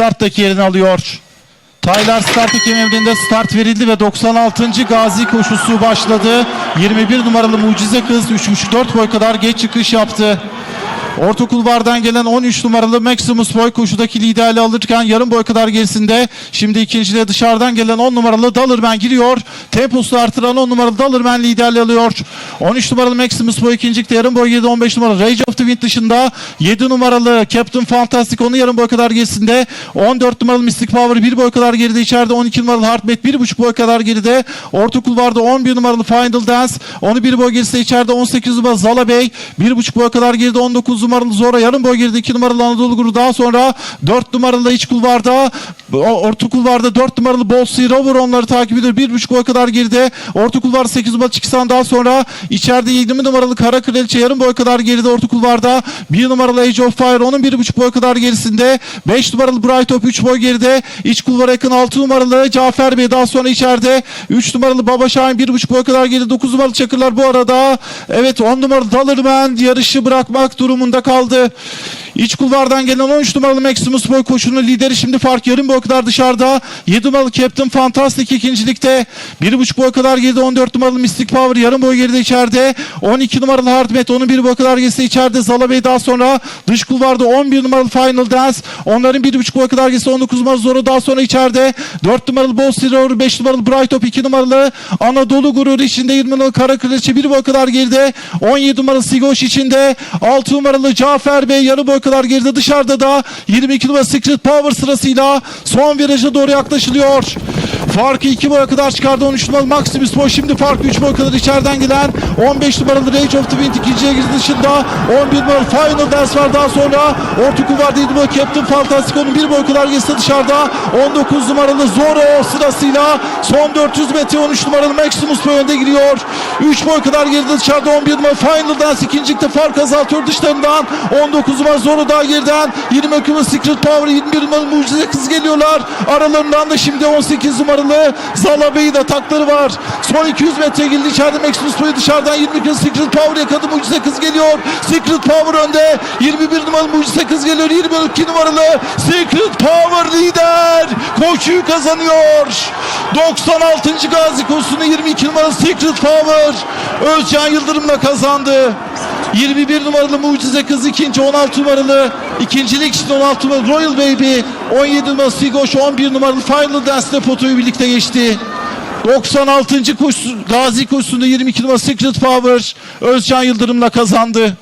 starttaki yerini alıyor. Taylar start emrinde start verildi ve 96. Gazi koşusu başladı. 21 numaralı Mucize Kız 3.5-4 boy kadar geç çıkış yaptı. Orta kulvardan gelen 13 numaralı Maximus Boy koşudaki liderliği alırken yarım boy kadar gerisinde. Şimdi ikinciliğe dışarıdan gelen 10 numaralı Dalırman giriyor. Temposu artıran 10 numaralı Dalırman liderliği alıyor. 13 numaralı Maximus Boy ikincilikte yarım boy girdi. 15 numaralı Rage of the Wind dışında. 7 numaralı Captain Fantastic onun yarım boy kadar gerisinde. 14 numaralı Mystic Power 1 boy kadar geride. içeride 12 numaralı Heartbeat 1,5 boy kadar geride. Orta kulvarda 11 numaralı Final Dance. Onu 1 boy gerisinde içeride 18 numaralı Zala Bey 1,5 boy kadar geride. 19 numaralı Zora yarım boy geride. 2 numaralı Anadolu Guru daha sonra 4 numaralı iç kulvarda orta kulvarda 4 numaralı Bossy Rover onları takip ediyor. 1,5 boy kadar geride. Orta kulvar 8 numaralı çıksan daha sonra içeride 20 numaralı Kara Kraliçe yarım boy kadar geride orta kulvarda. 1 numaralı Age of Fire onun 1,5 boy kadar gerisinde. 5 numaralı Bright Top 3 boy geride. İç kulvara yakın 6 numaralı Cafer Bey daha sonra içeride. 3 numaralı Baba Şahin 1,5 boy kadar geride. 9 numaralı Çakırlar bu arada. Evet 10 numaralı Dalırman yarışı bırakmak durumunda kaldı. İç kulvardan gelen 13 numaralı Maximus Boy koşunun lideri şimdi fark yarım boy kadar dışarıda. 7 numaralı Captain Fantastic ikincilikte. 1,5 boy kadar geride 14 numaralı Mystic Power yarım boy geride içeride. 12 numaralı Hardmet onun 1 boy kadar gerisi içeride. Zala Bey daha sonra dış kulvarda 11 numaralı Final Dance. Onların 1,5 boy kadar gerisi 19 numaralı Zoro daha sonra içeride. 4 numaralı Boss Hero 5 numaralı Bright Top 2 numaralı Anadolu Gurur içinde 20 numaralı Kara Kraliçe 1 boy kadar geride. 17 numaralı Sigoş içinde. 6 numaralı Cafer Bey yarı boy kadar geride dışarıda da 22 numaralı Secret Power sırasıyla son viraja doğru yaklaşılıyor. Farkı 2 boya kadar çıkardı 13 numaralı Maximus Boy şimdi farkı 3 boy kadar içeriden gelen 15 numaralı Rage of the Wind ikinciye girdi dışında. 11 numaralı Final Dance var daha sonra. Orta kulvarda 7 numaralı Captain Fantastic onun 1 boy kadar gerisi dışarıda. 19 numaralı Zoro sırasıyla son 400 metre 13 numaralı Maximus Boy önde giriyor. 3 boy kadar geride dışarıda 11 numaralı Final Dance ikincilikte fark azaltıyor dışlarından. 19 numaralı Zoro daha geriden. 20 numaralı Secret Power 21 numaralı Mucize Kız geliyorlar. Aralarından da şimdi 18 numaralı Zala Bey'in atakları var. Son 200 metre girdi içeride Maximus Boy dışarıdan 20 numaralı Secret Power yakaladı. Mucize Kız geliyor. Secret Power önde. 21 numaralı Mucize Kız geliyor. 22 numaralı Secret Power lider. Koşuyu kazanıyor. 96. Gazi koşusunu 22 numaralı Secret Power. Özcan Yıldırım'la kazandı 21 numaralı Mucize Kız ikinci 16 numaralı ikincilik için 16 numaralı Royal Baby 17 numaralı Sigoş 11 numaralı Final Dance'de potoyu birlikte geçti 96. koşusu, Gazi koşusunda 22 numaralı Secret Power Özcan Yıldırım'la kazandı.